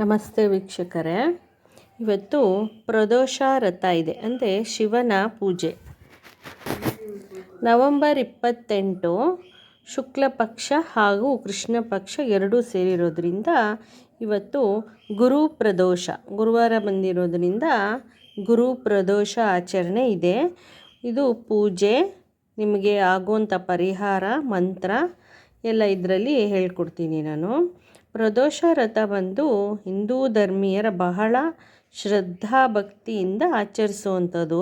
ನಮಸ್ತೆ ವೀಕ್ಷಕರೇ. ಇವತ್ತು ಪ್ರದೋಷ ರಥ ಇದೆ. ಅಂದರೆ ಶಿವನ ಪೂಜೆ. ನವಂಬರ್ ಇಪ್ಪತ್ತೆಂಟು ಶುಕ್ಲ ಪಕ್ಷ ಹಾಗೂ ಕೃಷ್ಣ ಪಕ್ಷ ಎರಡೂ ಸೇರಿರೋದ್ರಿಂದ ಇವತ್ತು ಗುರು ಪ್ರದೋಷ. ಗುರುವಾರ ಬಂದಿರೋದ್ರಿಂದ ಗುರು ಪ್ರದೋಷ ಆಚರಣೆ ಇದೆ. ಇದು ಪೂಜೆ, ನಿಮಗೆ ಆಗುವಂಥ ಪರಿಹಾರ, ಮಂತ್ರ ಎಲ್ಲ ಇದರಲ್ಲಿ ಹೇಳ್ಕೊಡ್ತೀನಿ ನಾನು. ಪ್ರದೋಷ ವ್ರತ ಹಿಂದೂ ಧರ್ಮೀಯರ ಬಹಳ ಶ್ರದ್ಧಾ ಭಕ್ತಿಯಿಂದ ಆಚರಿಸುವಂಥದ್ದು.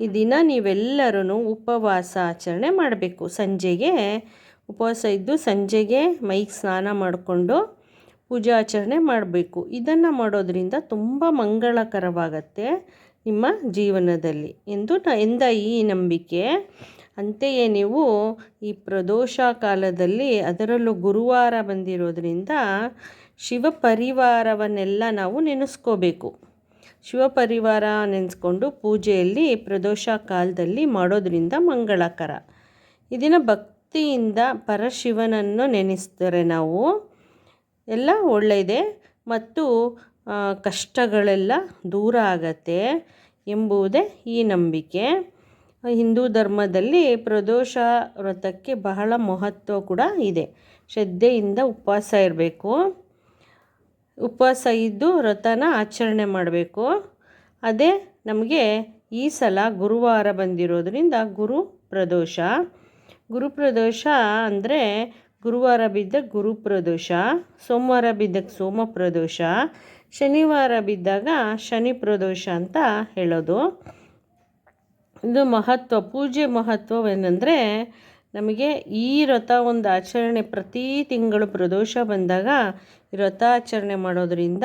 ಈ ದಿನ ನೀವೆಲ್ಲರೂ ಉಪವಾಸ ಆಚರಣೆ ಮಾಡಬೇಕು. ಸಂಜೆಗೆ ಉಪವಾಸ ಇದ್ದು ಸಂಜೆಗೆ ಮೈಗೆ ಸ್ನಾನ ಮಾಡಿಕೊಂಡು ಪೂಜಾ ಆಚರಣೆ ಮಾಡಬೇಕು. ಇದನ್ನು ಮಾಡೋದ್ರಿಂದ ತುಂಬ ಮಂಗಳಕರವಾಗತ್ತೆ ನಿಮ್ಮ ಜೀವನದಲ್ಲಿ ಎಂದು ನ ಎಂದ ಈ ನಂಬಿಕೆ. ಅಂತೆಯೇ ನೀವು ಈ ಪ್ರದೋಷ ಕಾಲದಲ್ಲಿ ಅದರಲ್ಲೂ ಗುರುವಾರ ಬಂದಿರೋದ್ರಿಂದ ಶಿವ ಪರಿವಾರವನ್ನೆಲ್ಲ ನಾವು ನೆನೆಸ್ಕೋಬೇಕು. ಶಿವ ಪರಿವಾರ ನೆನೆಸ್ಕೊಂಡು ಪೂಜೆಯಲ್ಲಿ ಪ್ರದೋಷ ಕಾಲದಲ್ಲಿ ಮಾಡೋದರಿಂದ ಮಂಗಳಕರ. ಇದನ್ನು ಭಕ್ತಿಯಿಂದ ಪರಶಿವನನ್ನು ನೆನೆಸ್ತಾರೆ ನಾವು ಎಲ್ಲ ಒಳ್ಳೆಯದೆ ಮತ್ತು ಕಷ್ಟಗಳೆಲ್ಲ ದೂರ ಆಗತ್ತೆ ಎಂಬುದೇ ಈ ನಂಬಿಕೆ. ಹಿಂದೂ ಧರ್ಮದಲ್ಲಿ ಪ್ರದೋಷ ವ್ರತಕ್ಕೆ ಬಹಳ ಮಹತ್ವ ಕೂಡ ಇದೆ. ಶ್ರದ್ಧೆಯಿಂದ ಉಪವಾಸ ಇರಬೇಕು. ಉಪವಾಸ ಇದ್ದು ವ್ರತನ ಆಚರಣೆ ಮಾಡಬೇಕು. ಅದೇ ನಮಗೆ ಈ ಸಲ ಗುರುವಾರ ಬಂದಿರೋದ್ರಿಂದ ಗುರು ಪ್ರದೋಷ. ಗುರು ಪ್ರದೋಷ ಅಂದರೆ ಗುರುವಾರ ಬಿದ್ದಾಗ ಗುರು ಪ್ರದೋಷ, ಸೋಮವಾರ ಬಿದ್ದಾಗ ಸೋಮ ಪ್ರದೋಷ, ಶನಿವಾರ ಬಿದ್ದಾಗ ಶನಿ ಪ್ರದೋಷ ಅಂತ ಹೇಳೋದು. ಇದು ಮಹತ್ವ ಪೂಜೆ ಮಹತ್ವವೇನೆಂದರೆ ನಮಗೆ ಈ ವ್ರತ ಒಂದು ಆಚರಣೆ ಪ್ರತಿ ತಿಂಗಳು ಪ್ರದೋಷ ಬಂದಾಗ ಈ ವ್ರತ ಆಚರಣೆ ಮಾಡೋದರಿಂದ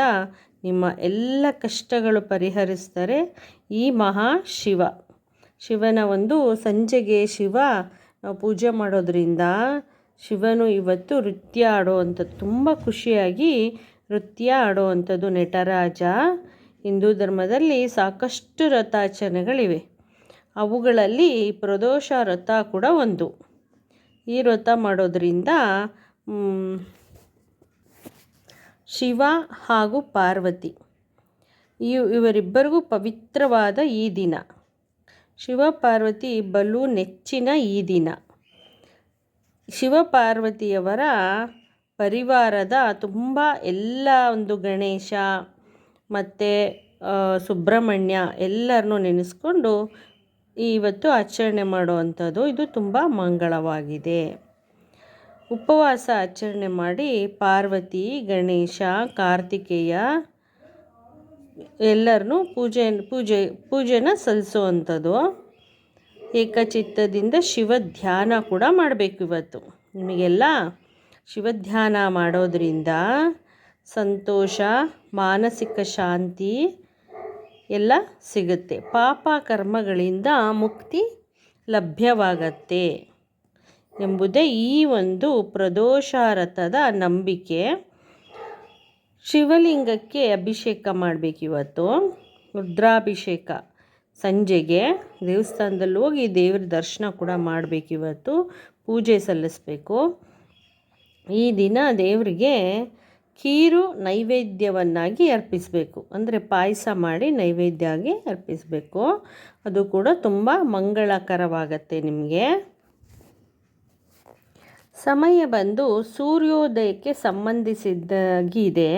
ನಿಮ್ಮ ಎಲ್ಲ ಕಷ್ಟಗಳು ಪರಿಹರಿಸ್ತಾರೆ ಈ ಮಹಾ ಶಿವ. ಶಿವನ ಒಂದು ಸಂಜೆಗೆ ಶಿವ ಪೂಜೆ ಮಾಡೋದರಿಂದ ಶಿವನು ಇವತ್ತು ನೃತ್ಯ ಆಡೋವಂಥದ್ದು, ತುಂಬ ಖುಷಿಯಾಗಿ ನೃತ್ಯ ಆಡೋವಂಥದ್ದು ನಟರಾಜ. ಹಿಂದೂ ಧರ್ಮದಲ್ಲಿ ಸಾಕಷ್ಟು ವ್ರತಾಚರಣೆಗಳಿವೆ. ಅವುಗಳಲ್ಲಿ ಪ್ರದೋಷ ವ್ರತ ಕೂಡ ಒಂದು. ಈ ವ್ರತ ಮಾಡೋದ್ರಿಂದ ಶಿವ ಹಾಗೂ ಪಾರ್ವತಿ. ಇವ್ ಇವರಿಬ್ಬರಿಗೂ ಪವಿತ್ರವಾದ ಈ ದಿನ. ಶಿವ ಪಾರ್ವತಿ ಬಲು ನೆಚ್ಚಿನ ಈ ದಿನ. ಶಿವ ಪಾರ್ವತಿಯವರ ಪರಿವಾರದ ತುಂಬ ಎಲ್ಲ ಒಂದು ಗಣೇಶ ಮತ್ತು ಸುಬ್ರಹ್ಮಣ್ಯ ಎಲ್ಲರನ್ನೂ ನೆನೆಸ್ಕೊಂಡು ಇವತ್ತು ಆಚರಣೆ ಮಾಡುವಂಥದ್ದು ಇದು ತುಂಬ ಮಂಗಳವಾಗಿದೆ. ಉಪವಾಸ ಆಚರಣೆ ಮಾಡಿ ಪಾರ್ವತಿ, ಗಣೇಶ, ಕಾರ್ತಿಕೇಯ ಎಲ್ಲರನ್ನೂ ಪೂಜೆ ಪೂಜೆ, ಪೂಜೆನ ಸಲ್ಲಿಸುವಂಥದ್ದು. ಏಕಚಿತ್ತದಿಂದ ಶಿವ ಧ್ಯಾನ ಕೂಡ ಮಾಡಬೇಕು ಇವತ್ತು. ನಿಮಗೆಲ್ಲ ಶಿವ ಧ್ಯಾನ ಮಾಡೋದ್ರಿಂದ ಸಂತೋಷ, ಮಾನಸಿಕ ಶಾಂತಿ ಎಲ್ಲ ಸಿಗುತ್ತೆ. ಪಾಪ ಕರ್ಮಗಳಿಂದ ಮುಕ್ತಿ ಲಭ್ಯವಾಗತ್ತೆ ಎಂಬುದೇ ಈ ಒಂದು ಪ್ರದೋಷಾರಥದ ನಂಬಿಕೆ. ಶಿವಲಿಂಗಕ್ಕೆ ಅಭಿಷೇಕ ಮಾಡಬೇಕು ಇವತ್ತು. ರುದ್ರಾಭಿಷೇಕ ಸಂಜೆಗೆ. ದೇವಸ್ಥಾನದಲ್ಲಿ ಹೋಗಿ ದೇವ್ರ ದರ್ಶನ ಕೂಡ ಮಾಡಬೇಕು ಇವತ್ತು. ಪೂಜೆ ಸಲ್ಲಿಸಬೇಕು. ಈ ದಿನ ದೇವರಿಗೆ ಖೀರು ನೈವೇದ್ಯವನ್ನಾಗಿ ಅರ್ಪಿಸಬೇಕು. ಅಂದರೆ ಪಾಯಸ ಮಾಡಿ ನೈವೇದ್ಯ ಆಗಿ ಅರ್ಪಿಸಬೇಕು. ಅದು ಕೂಡ ತುಂಬ ಮಂಗಳಕರವಾಗತ್ತೆ ನಿಮಗೆ. ಸಮಯ ಬಂದು ಸೂರ್ಯೋದಯಕ್ಕೆ ಸಂಬಂಧಿಸಿದ್ದಾಗಿದೆ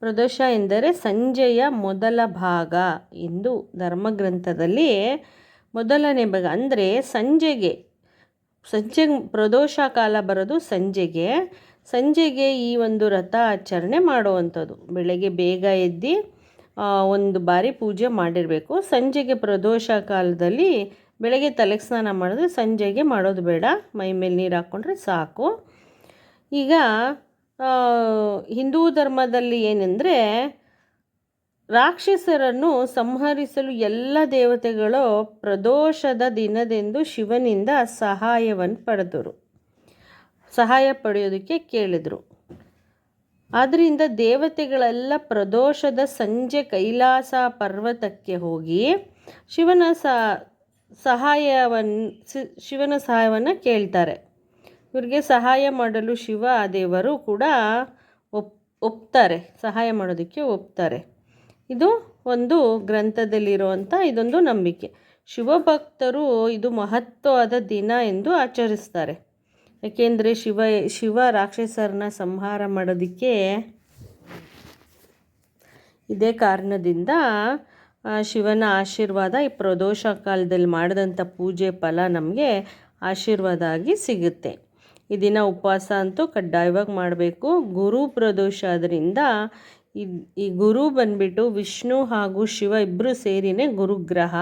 ಪ್ರದೋಷ ಎಂದರೆ ಸಂಜೆಯ ಮೊದಲ ಭಾಗ ಎಂದು ಧರ್ಮಗ್ರಂಥದಲ್ಲಿ ಮೊದಲನೇ ಭಾಗ. ಅಂದರೆ ಸಂಜೆಗೆ, ಸಂಜೆ ಪ್ರದೋಷ ಕಾಲ ಬರೋದು ಸಂಜೆಗೆ. ಸಂಜೆಗೆ ಈ ಒಂದು ರಥ ಆಚರಣೆ ಮಾಡುವಂಥದ್ದು. ಬೆಳಗ್ಗೆ ಬೇಗ ಎದ್ದು ಒಂದು ಬಾರಿ ಪೂಜೆ ಮಾಡಿರಬೇಕು. ಸಂಜೆಗೆ ಪ್ರದೋಷ ಕಾಲದಲ್ಲಿ ಬೆಳಗ್ಗೆ ತಲೆಗೆ ಸ್ನಾನ ಮಾಡಿದ್ರೆ ಸಂಜೆಗೆ ಮಾಡೋದು ಬೇಡ. ಮೈ ಮೇಲೆ ನೀರು ಹಾಕ್ಕೊಂಡ್ರೆ ಸಾಕು. ಈಗ ಹಿಂದೂ ಧರ್ಮದಲ್ಲಿ ಏನೆಂದರೆ ರಾಕ್ಷಸರನ್ನು ಸಂಹರಿಸಲು ಎಲ್ಲ ದೇವತೆಗಳು ಪ್ರದೋಷದ ದಿನದಂದು ಶಿವನಿಂದ ಸಹಾಯವನ್ನು ಪಡೆದರು. ಸಹಾಯ ಪಡೆಯೋದಕ್ಕೆ ಕೇಳಿದರು. ಆದ್ದರಿಂದ ದೇವತೆಗಳೆಲ್ಲ ಪ್ರದೋಷದ ಸಂಜೆ ಕೈಲಾಸ ಪರ್ವತಕ್ಕೆ ಹೋಗಿ ಶಿವನ ಸಹಾಯವನ್ನು ಶಿವನ ಸಹಾಯವನ್ನು ಕೇಳ್ತಾರೆ. ಇವ್ರಿಗೆ ಸಹಾಯ ಮಾಡಲು ಶಿವ ದೇವರು ಕೂಡ ಒಪ್, ಒಪ್ತಾರೆ, ಸಹಾಯ ಮಾಡೋದಕ್ಕೆ ಒಪ್ತಾರೆ. ಇದು ಒಂದು ಗ್ರಂಥದಲ್ಲಿರುವಂಥ ಇದೊಂದು ನಂಬಿಕೆ. ಶಿವಭಕ್ತರು ಇದು ಮಹತ್ವವಾದ ದಿನ ಎಂದು ಆಚರಿಸ್ತಾರೆ. ಏಕೆಂದರೆ ಶಿವ ಶಿವ ರಾಕ್ಷಸರನ್ನ ಸಂಹಾರ ಮಾಡೋದಕ್ಕೆ ಇದೇ ಕಾರಣದಿಂದ ಶಿವನ ಆಶೀರ್ವಾದ ಈ ಪ್ರದೋಷ ಕಾಲದಲ್ಲಿ ಮಾಡಿದಂಥ ಪೂಜೆ ಫಲ ನಮಗೆ ಆಶೀರ್ವಾದ ಆಗಿ ಸಿಗುತ್ತೆ. ಈ ಉಪವಾಸ ಅಂತೂ ಕಡ್ಡಾಯವಾಗಿ ಮಾಡಬೇಕು. ಗುರು ಪ್ರದೋಷ ಆದ್ದರಿಂದ ಈ ಗುರು ಬಂದ್ಬಿಟ್ಟು ವಿಷ್ಣು ಹಾಗೂ ಶಿವ ಇಬ್ಬರು ಸೇರಿನೇ ಗುರುಗ್ರಹ.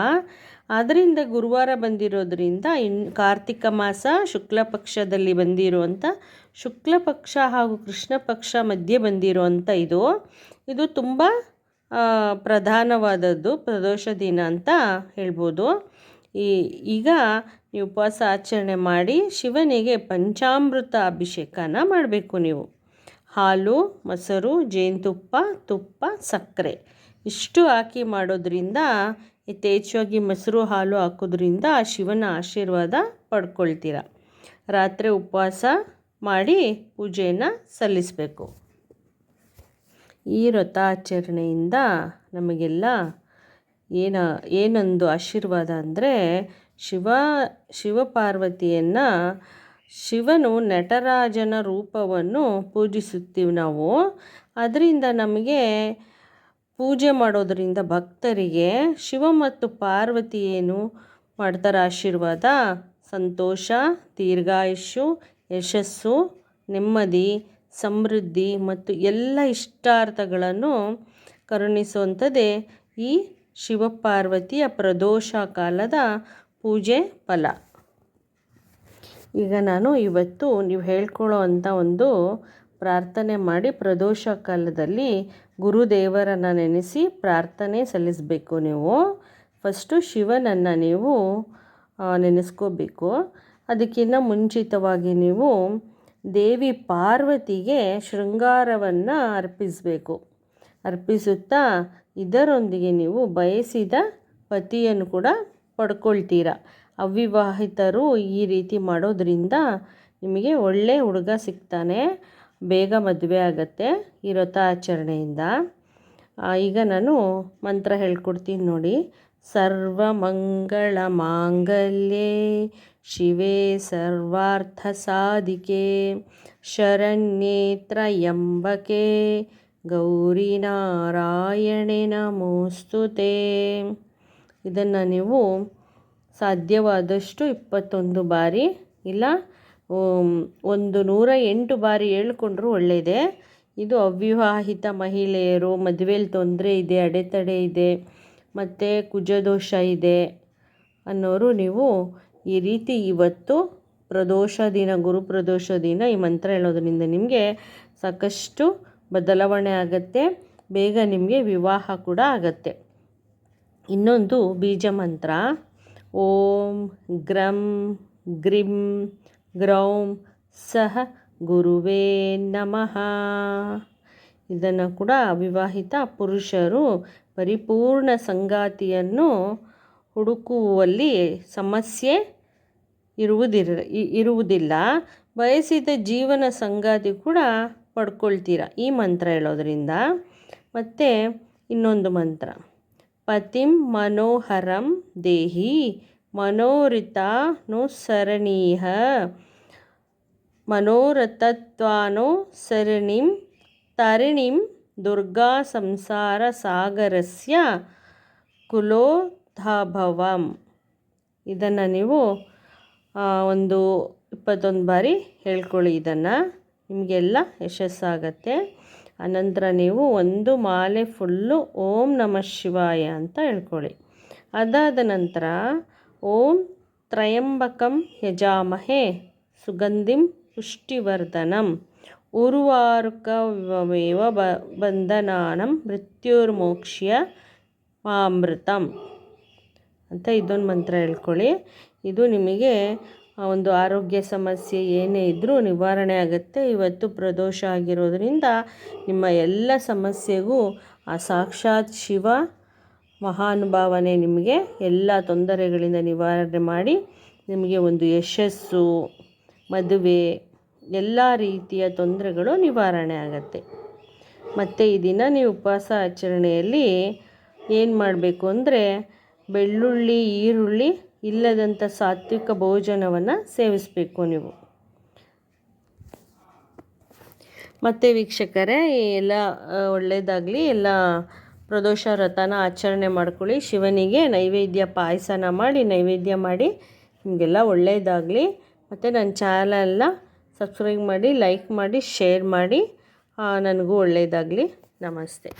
ಆದ್ದರಿಂದ ಗುರುವಾರ ಬಂದಿರೋದ್ರಿಂದ ಇನ್ ಕಾರ್ತಿಕ ಮಾಸ ಶುಕ್ಲ ಪಕ್ಷದಲ್ಲಿ ಬಂದಿರುವಂಥ ಶುಕ್ಲ ಪಕ್ಷ ಹಾಗೂ ಕೃಷ್ಣ ಪಕ್ಷ ಮಧ್ಯೆ ಬಂದಿರುವಂಥ ಇದು. ಇದು ತುಂಬ ಪ್ರಧಾನವಾದದ್ದು, ಪ್ರದೋಷ ದಿನ ಅಂತ ಹೇಳ್ಬೋದು. ಈ, ಈಗ ನೀವು ಉಪವಾಸ ಆಚರಣೆ ಮಾಡಿ ಶಿವನಿಗೆ ಪಂಚಾಮೃತ ಅಭಿಷೇಕನ ಮಾಡಬೇಕು ನೀವು. ಹಾಲು, ಮೊಸರು, ಜೇನುತುಪ್ಪ, ತುಪ್ಪ, ಸಕ್ಕರೆ. ಇಷ್ಟು ಹಾಕಿ ಮಾಡೋದ್ರಿಂದ ಯಥೇಚ್ಛವಾಗಿ ಮೊಸರು ಹಾಲು ಹಾಕೋದ್ರಿಂದ ಆ ಶಿವನ ಆಶೀರ್ವಾದ ಪಡ್ಕೊಳ್ತೀರ? ರಾತ್ರಿ ಉಪವಾಸ ಮಾಡಿ ಪೂಜೆಯನ್ನು ಸಲ್ಲಿಸಬೇಕು. ಈ ವ್ರತಾಚರಣೆಯಿಂದ ನಮಗೆಲ್ಲ ಏನ, ಏನೊಂದು ಆಶೀರ್ವಾದ ಅಂದರೆ ಶಿವ, ಶಿವಪಾರ್ವತಿಯನ್ನು ಶಿವನು ನಟರಾಜನ ರೂಪವನ್ನು ಪೂಜಿಸುತ್ತೀವಿ ನಾವು. ಅದರಿಂದ ನಮಗೆ ಪೂಜೆ ಮಾಡೋದರಿಂದ ಭಕ್ತರಿಗೆ ಶಿವ ಮತ್ತು ಪಾರ್ವತಿ ಏನು ಮಾಡ್ತಾರೆ? ಆಶೀರ್ವಾದ, ಸಂತೋಷ, ದೀರ್ಘಾಯುಷ್ಯು, ಯಶಸ್ಸು, ನೆಮ್ಮದಿ, ಸಮೃದ್ಧಿ ಮತ್ತು ಎಲ್ಲ ಇಷ್ಟಾರ್ಥಗಳನ್ನು ಕರುಣಿಸುವಂಥದ್ದೇ ಈ ಶಿವಪಾರ್ವತಿಯ ಪ್ರದೋಷ ಕಾಲದ ಪೂಜೆ ಫಲ. ಈಗ ನಾನು ಇವತ್ತು ನೀವು ಹೇಳ್ಕೊಳ್ಳೋ ಅಂಥ ಒಂದು ಪ್ರಾರ್ಥನೆ ಮಾಡಿ ಪ್ರದೋಷ ಕಾಲದಲ್ಲಿ ಗುರುದೇವರನ್ನು ನೆನೆಸಿ ಪ್ರಾರ್ಥನೆ ಸಲ್ಲಿಸಬೇಕು ನೀವು. ಫಸ್ಟು ಶಿವನನ್ನು ನೀವು ನೆನೆಸ್ಕೋಬೇಕು. ಅದಕ್ಕಿಂತ ಮುಂಚಿತವಾಗಿ ನೀವು ದೇವಿ ಪಾರ್ವತಿಗೆ ಶೃಂಗಾರವನ್ನು ಅರ್ಪಿಸಬೇಕು. ಅರ್ಪಿಸುತ್ತಾ ಇದರೊಂದಿಗೆ ನೀವು ಬಯಸಿದ ಪತಿಯನ್ನು ಕೂಡ ಪಡ್ಕೊಳ್ತೀರ. ಅವಿವಾಹಿತರು ಈ ರೀತಿ ಮಾಡೋದ್ರಿಂದ ನಿಮಗೆ ಒಳ್ಳೆಯ ಹುಡುಗ ಸಿಗ್ತಾನೆ. ಬೇಗ ಮದುವೆ ಆಗತ್ತೆ ಈ ವ್ರತ ಆಚರಣೆಯಿಂದ ಈಗ ನಾನು ಮಂತ್ರ ಹೇಳ್ಕೊಡ್ತೀನಿ ನೋಡಿ. ಸರ್ವಮಂಗಳ ಮಾಂಗಲ್ಯೆ, ಶಿವೆ ಸರ್ವಾರ್ಥ ಸಾಧಿಕೆ, ಶರಣ್ಯೇತ್ರ ಎಂಬಕೆ, ಗೌರಿ ನಾರಾಯಣೆ ನಮೋಸ್ತುತೆ ಇದನ್ನು ನೀವು ಸಾಧ್ಯವಾದಷ್ಟು ಇಪ್ಪತ್ತೊಂದು ಬಾರಿ, ಇಲ್ಲ ಒಂದು ನೂರ ಎಂಟು ಬಾರಿ ಹೇಳ್ಕೊಂಡ್ರೂ ಒಳ್ಳೆಯದೆ ಇದು ಅವಿವಾಹಿತ ಮಹಿಳೆಯರು ಮದುವೆಯಲ್ಲಿ ತೊಂದರೆ ಇದೆ, ಅಡೆತಡೆ ಇದೆ, ಮತ್ತು ಕುಜದೋಷ ಇದೆ ಅನ್ನೋರು ನೀವು ಈ ರೀತಿ ಇವತ್ತು ಪ್ರದೋಷ ದಿನ, ಗುರು ಪ್ರದೋಷ ದಿನ ಈ ಮಂತ್ರ ಹೇಳೋದ್ರಿಂದ ನಿಮಗೆ ಸಾಕಷ್ಟು ಬದಲಾವಣೆ ಆಗುತ್ತೆ, ಬೇಗ ನಿಮಗೆ ವಿವಾಹ ಕೂಡ ಆಗತ್ತೆ. ಇನ್ನೊಂದು ಬೀಜ ಮಂತ್ರ. ಓಂ, ಗ್ರಂ, ಗ್ರಿಂ ಗ್ರೌಂ ಸಹ ಗುರುವೇ ನಮಃ ಇದನ್ನು ಕೂಡ ಅವಿವಾಹಿತ ಪುರುಷರು ಪರಿಪೂರ್ಣ ಸಂಗಾತಿಯನ್ನು ಹುಡುಕುವಲ್ಲಿ ಸಮಸ್ಯೆ ಇರುವುದಿರ ಇರುವುದಿಲ್ಲ. ಬಯಸಿದ ಜೀವನ ಸಂಗಾತಿ ಕೂಡ ಪಡ್ಕೊಳ್ತೀರ? ಈ ಮಂತ್ರ ಹೇಳೋದ್ರಿಂದ. ಮತ್ತು ಇನ್ನೊಂದು ಮಂತ್ರ. ಪತಿಂ ಮನೋಹರಂ ದೇಹಿ ತರಿಣಿಂ ದುರ್ಗಾ ಸಂಸಾರ ಸಾಗರಸ್ಯ ಕುಲೋದ್ಭವಂ. ಇದನ್ನು ನೀವು ಒಂದು ಇಪ್ಪತ್ತೊಂದು ಬಾರಿ ಹೇಳ್ಕೊಳ್ಳಿ ಇದನ್ನು. ನಿಮಗೆಲ್ಲ ಯಶಸ್ಸಾಗತ್ತೆ. ಅನಂತರ ನೀವು ಒಂದು ಮಾಲೆ ಫುಲ್ಲು ಓಂ ನಮಃ ಶಿವಾಯ ಅಂತ ಹೇಳ್ಕೊಳ್ಳಿ. ಅದಾದ ನಂತರ ಓಂ ತ್ರಯಂಬಕಂ ಯಜಾಮಹೇ ಸುಗಂಧಿಂ ಪುಷ್ಟಿವರ್ಧನಂ ಉರ್ವಾರುಕಮೇವ ಬ ಬಂಧನಾನಂ ಮೃತ್ಯುರ್ಮೋಕ್ಷ್ಯ ಮಾಮೃತಂ ಅಂತ ಇದೊಂದು ಮಂತ್ರ ಹೇಳ್ಕೊಳ್ಳಿ. ಇದು ನಿಮಗೆ ಒಂದು ಆರೋಗ್ಯ ಸಮಸ್ಯೆ ಏನೇ ಇದ್ದರೂ ನಿವಾರಣೆ ಆಗುತ್ತೆ. ಇವತ್ತು ಪ್ರದೋಷ ಆಗಿರೋದರಿಂದ ನಿಮ್ಮ ಎಲ್ಲ ಸಮಸ್ಯೆಗೂ ಆ ಸಾಕ್ಷಾತ್ ಶಿವ ಮಹಾನುಭಾವನೆ ನಿಮಗೆ ಎಲ್ಲ ತೊಂದರೆಗಳಿಂದ ನಿವಾರಣೆ ಮಾಡಿ ನಿಮಗೆ ಒಂದು ಯಶಸ್ಸು, ಮದುವೆ, ಎಲ್ಲ ರೀತಿಯ ತೊಂದರೆಗಳು ನಿವಾರಣೆ ಆಗುತ್ತೆ. ಮತ್ತು ಈ ದಿನ ನೀವು ಉಪವಾಸ ಆಚರಣೆಯಲ್ಲಿ ಏನು ಮಾಡಬೇಕು ಅಂದರೆ ಬೆಳ್ಳುಳ್ಳಿ, ಈರುಳ್ಳಿ ಇಲ್ಲದಂಥ ಸಾತ್ವಿಕ ಭೋಜನವನ್ನು ಸೇವಿಸಬೇಕು ನೀವು. ಮತ್ತು ವೀಕ್ಷಕರೇ, ಎಲ್ಲ ಒಳ್ಳೆಯದಾಗಲಿ ಎಲ್ಲ ಪ್ರದೋಷ ವ್ರತನ ಆಚರಣೆ ಮಾಡ್ಕೊಳ್ಳಿ. ಶಿವನಿಗೆ ನೈವೇದ್ಯ ಪಾಯಸನ ಮಾಡಿ, ನೈವೇದ್ಯ ಮಾಡಿ, ನಿಮಗೆಲ್ಲ ಒಳ್ಳೆಯದಾಗಲಿ ಮತ್ತು ನನ್ನ ಚಾನಲ್ನ ಸಬ್ಸ್ಕ್ರೈಬ್ ಮಾಡಿ, ಲೈಕ್ ಮಾಡಿ, ಶೇರ್ ಮಾಡಿ ನನಗೂ ಒಳ್ಳೆಯದಾಗಲಿ ನಮಸ್ತೆ.